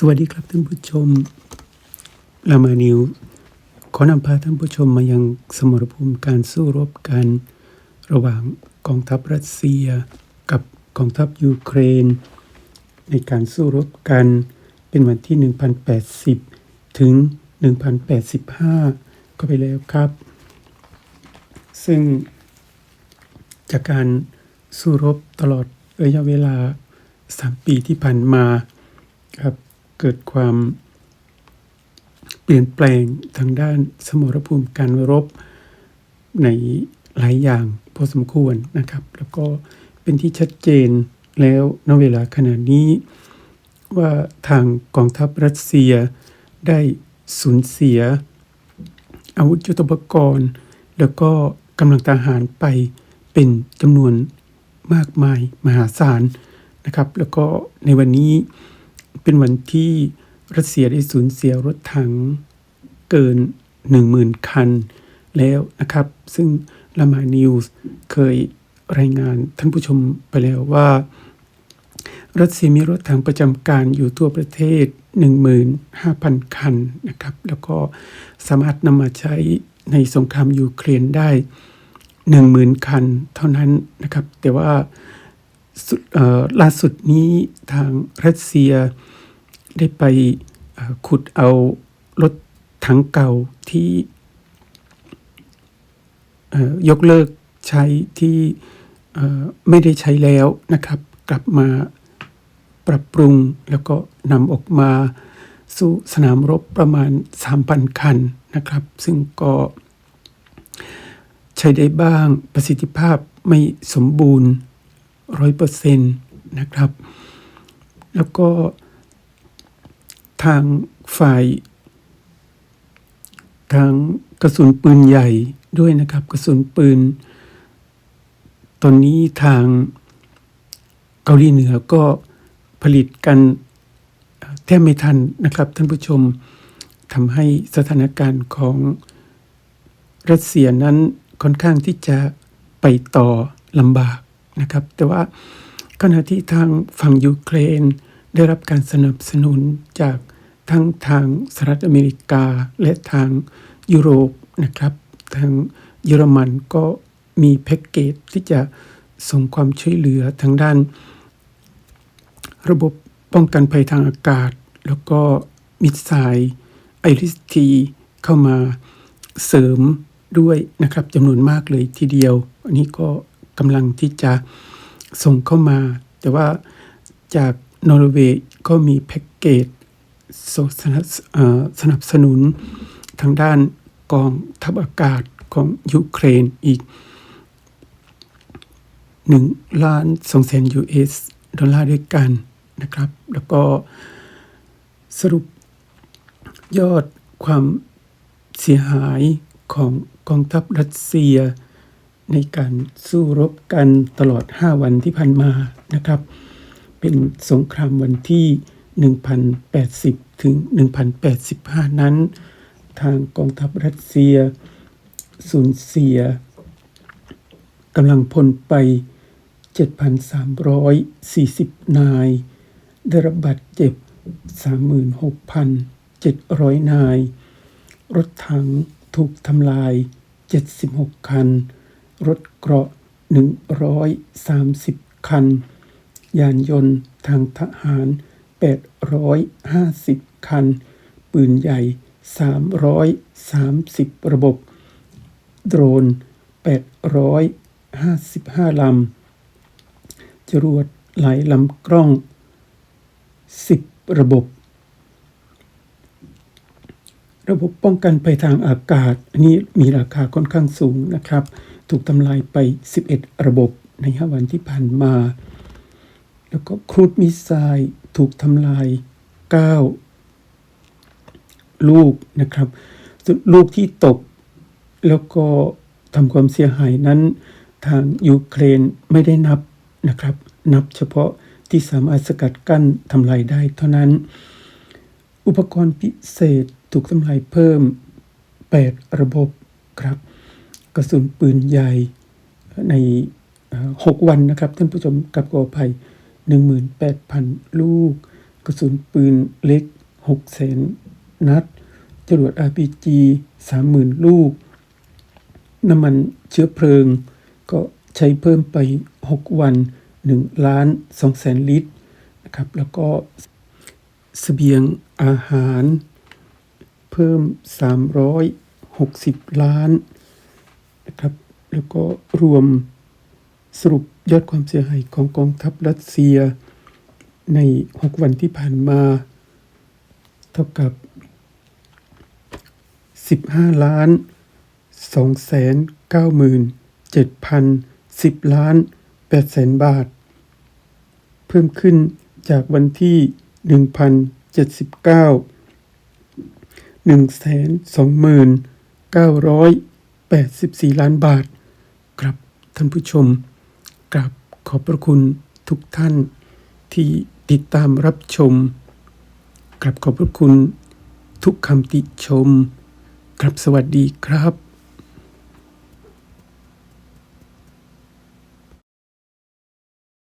สวัสดีครับท่านผู้ชมรามานิว ขอนำพาท่านผู้ชมมายังสมรภูมิการสู้รบกัน ระหว่างกองทัพรัสเซีย กับกองทัพยูเครน ในการสู้รบกันเป็นวันที่ 1080 ถึง 1085 ก็ไปแล้วครับ ซึ่งจากการสู้รบตลอดระยะเวลา 3 ปีที่ผ่านมาครับ เกิดความเปลี่ยนแปลงทางด้านสมรภูมิการรบในหลายอย่างพอสมควรนะครับ แล้วก็เป็นที่ชัดเจนแล้วณเวลาขณะนี้ ว่าทางกองทัพรัสเซียได้สูญเสีย อาวุธยุทโธปกรณ์ แล้วก็กำลังทหารไปเป็นจำนวนมากมายมหาศาลนะครับ แล้วก็ในวันนี้ เป็นวันที่รัสเซียได้สูญเสียรถถังเกิน 10,000 คัน แล้วนะครับ ซึ่งลามานิวส์เคยรายงานท่านผู้ชมไปแล้วว่า รัสเซียมีรถถังประจำการอยู่ทั่วประเทศ 15,000 คันนะครับ แล้วก็สามารถนำมาใช้ในสงครามยูเครนได้ 10,000 คันเท่านั้นนะครับ แต่ว่า ล่าสุดนี้ทางรัสเซียได้ไปขุดเอารถถังเก่าที่ยกเลิกใช้ที่ไม่ได้ใช้แล้วนะครับ กลับมาปรับปรุงแล้วก็นำออกมาสู่สนามรบประมาณ 3,000 คันนะครับ ซึ่งก็ใช้ได้บ้างประสิทธิภาพไม่สมบูรณ์ ร้อยเปอร์เซ็นต์นะครับ แล้วก็ทางฝ่าย ทางกระสุนปืนใหญ่ด้วยนะครับ กระสุนปืน ตอนนี้ทางเกาหลีเหนือก็ผลิตกันแทบไม่ทันนะครับท่านผู้ชมทำให้สถานการณ์ของรัสเซียนั้นค่อนข้างที่จะไปต่อลำบาก นะครับ แต่ว่าขณะที่ทางฝั่งยูเครน ได้รับการสนับสนุนจากทั้งทางสหรัฐอเมริกาและทางยุโรปนะครับ ทางเยอรมันก็มีแพ็กเกจที่จะส่งความช่วยเหลือทางด้าน ระบบป้องกันภัยทางอากาศ แล้วก็มิสไซล์ไอริสทีเข้ามาเสริมด้วยนะครับจำนวนมากเลยทีเดียว อันนี้ก็ กำลังที่จะส่งเข้ามา แต่ว่าจากนอร์เวย์ก็มีแพ็กเกจสนับสนับสนุนทางด้านกองทัพอากาศของยูเครนอีก1ล้าน2แสน US ดอลลาร์ด้วยกันนะครับ แล้วก็สรุปยอดความเสียหายของกองทัพรัสเซีย ในการสู้รบกันตลอด 5 วันที่ผ่านมานะครับ เป็นสงครามวันที่ 1080 ถึง 1085 นั้น ทางกองทัพรัสเซีย สูญเสียกำลังพลไป 7,340 นาย ได้รับบาดเจ็บ 36,700 นาย รถถังถูกทำลาย 76 คัน รถเกราะ 130 คัน ยานยนต์ทางทหาร 850 คัน ปืนใหญ่ 330 ระบบ โดรน 855 ลำ จรวดหลายลำกล้อง 10 ระบบ ระบบป้องกันภัยทางอากาศ อันนี้มีราคาค่อนข้างสูงนะครับ ถูกทำลายไป 11 ระบบใน 5 วันที่ผ่านมา แล้วก็ครูดมิสไซล์ถูกทำลาย 9 ลูกนะครับส่วนลูกที่ตก แล้วก็ทำความเสียหายนั้น ทางยูเครนไม่ได้นับนะครับ นับเฉพาะที่สามารถสกัดกั้นทำลายได้เท่านั้น อุปกรณ์พิเศษ ถูกทำลายเพิ่ม 8 ระบบครับ กระสุนปืนใหญ่ใน 6 วันนะครับ ท่านผู้ชมกับขอภัย 18,000 ลูก กระสุนปืนเล็ก6แสนนัด จรวด RPG 30,000 ลูก น้ำมันเชื้อเพลิง ก็ใช้เพิ่มไป 6 วัน 1 ล้าน2แสนลิตรนะครับ แล้วก็เสบียงอาหาร เพิ่ม 360 ล้านนะครับ แล้วก็รวมสรุปยอดความเสียหายของกองทัพรัสเซีย ใน 6 วันที่ผ่านมา เท่ากับ 15 ล้าน2แสน9หมื่น7พัน10 ล้าน 8 แสนบาท เพิ่มขึ้นจากวันที่ 1,079 1แสน2หมื่น984 ล้านบาท ครับท่านผู้ชมกราบขอบพระคุณทุกท่านที่ติดตามรับชมกราบขอบพระคุณทุกคำติชม ครับสวัสดีครับ